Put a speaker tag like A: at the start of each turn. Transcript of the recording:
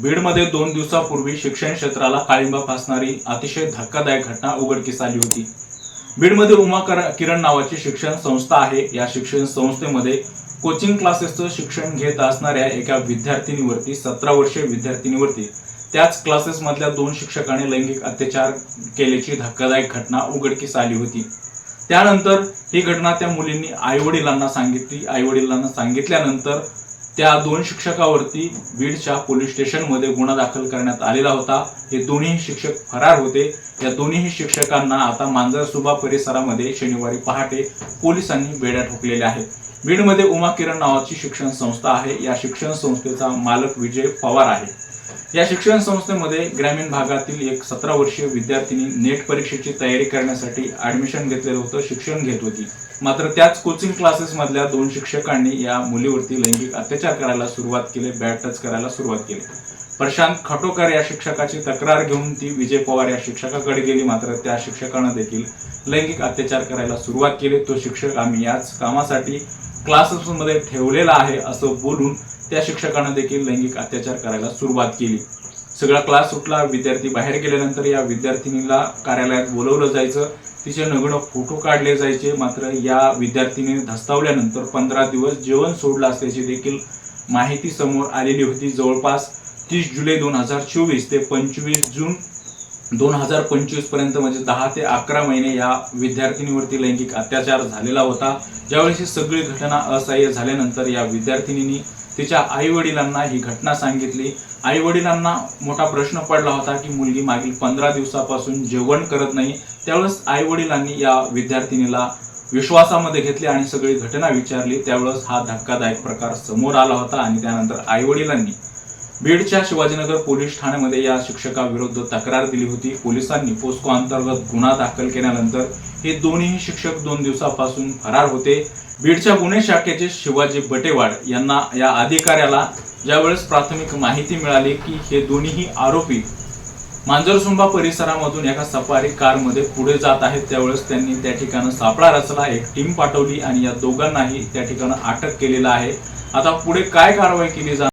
A: बीडमध्ये दोन दिवसापूर्वी शिक्षण क्षेत्राला काळिंबा फासणारी अतिशय धक्कादायक घटना उघडकीस आली होती. बीडमध्ये उमा किरण नावाची शिक्षण संस्था आहे. या शिक्षण संस्थेमध्ये कोचिंग क्लासेसचं शिक्षण घेत असणाऱ्या एका विद्यार्थिनीवरती सतरा वर्षीय विद्यार्थिनीवरती त्याच क्लासेसमधल्या दोन शिक्षकाने लैंगिक अत्याचार केल्याची धक्कादायक घटना उघडकीस आली होती. त्यानंतर ही घटना त्या मुलींनी आई वडिलांना सांगितली. आई वडिलांना सांगितल्यानंतर त्या दोन शिक्षकावरती बीडच्या पोलीस स्टेशनमध्ये गुन्हा दाखल करण्यात आलेला होता. हे दोन्ही शिक्षक फरार होते. या दोन्ही शिक्षकांना आता मांजरसुबा परिसरामध्ये शनिवारी पहाटे पोलिसांनी बेड्या ठोकलेल्या आहेत. बीडमध्ये उमा किरण नावाची शिक्षण संस्था आहे. या शिक्षण संस्थेचा मालक विजय पवार आहे. या शिक्षण संस्थेमध्ये ग्रामीण भागातील एक सतरा वर्षीय विद्यार्थिनी नेट परीक्षेची तयारी करण्यासाठी ऍडमिशन घेतलेलं होतं शिक्षण घेत होती. मात्र त्याच कोचिंग क्लासेस मधल्या दोन शिक्षकांनी या मुलीवरती लैंगिक अत्याचार करायला सुरुवात केली बॅट टच करायला सुरुवात केली. प्रशांत खटोकर या शिक्षकाची तक्रार घेऊन ती विजय पवार या शिक्षकाकडे गेली मात्र त्या शिक्षकानं देखील लैंगिक अत्याचार करायला सुरुवात केली. तो शिक्षक आम्ही याच कामासाठी क्लासेसमध्ये ठेवलेला आहे असं बोलून त्या शिक्षकानं देखील लैंगिक अत्याचार करायला सुरुवात केली. सगळा क्लास सुटला विद्यार्थी बाहेर गेल्यानंतर या विद्यार्थिनीला कार्यालयात बोलवलं जायचं. तिचे नग्न फोटो काढले जायचे. मात्र या विद्यार्थिनीने धस्तावल्यानंतर पंधरा दिवस जेवण सोडलं असल्याची देखील माहिती समोर आलेली होती. जवळपास तीस जुलै दोन हजार चोवीस ते पंचवीस जून दोन हजार पंचवीसपर्यंत म्हणजे दहा ते अकरा महिने या विद्यार्थिनीवरती लैंगिक अत्याचार झालेला होता. ज्यावेळेस ही सगळी घटना असह्य झाल्यानंतर या विद्यार्थिनीनी तिच्या आई वडिलांना ही घटना सांगितली. आई वडिलांना मोठा प्रश्न पडला होता की मुलगी मागील पंधरा दिवसापासून जेवण करत नाही. त्यावेळेस आई वडिलांनी या विद्यार्थिनीला विश्वासामध्ये घेतले आणि सगळी घटना विचारली. त्यावेळेस हा धक्कादायक प्रकार समोर आला होता आणि त्यानंतर आई वडिलांनी बीडच्या शिवाजीनगर पोलीस ठाण्यामध्ये या शिक्षकाविरुद्ध तक्रार दिली होती. पोलिसांनी पोस्को अंतर्गत गुन्हा दाखल केल्यानंतर हे दोन्ही शिक्षक दोन दिवसापासून फरार होते. बीडच्या गुन्हे शाखेचे शिवाजी बटेवाड यांना या अधिकाऱ्याला ज्यावेळेस प्राथमिक माहिती मिळाली की हे दोन्हीही आरोपी मांजरसुंबा परिसरामधून एका सफारी कारमध्ये पुढे जात आहेत. त्यावेळेस त्यांनी त्या ठिकाणी सापळा रचला एक टीम पाठवली आणि या दोघांनाही त्या ठिकाणी अटक केलेला आहे. आता पुढे काय कारवाई केली जाणार?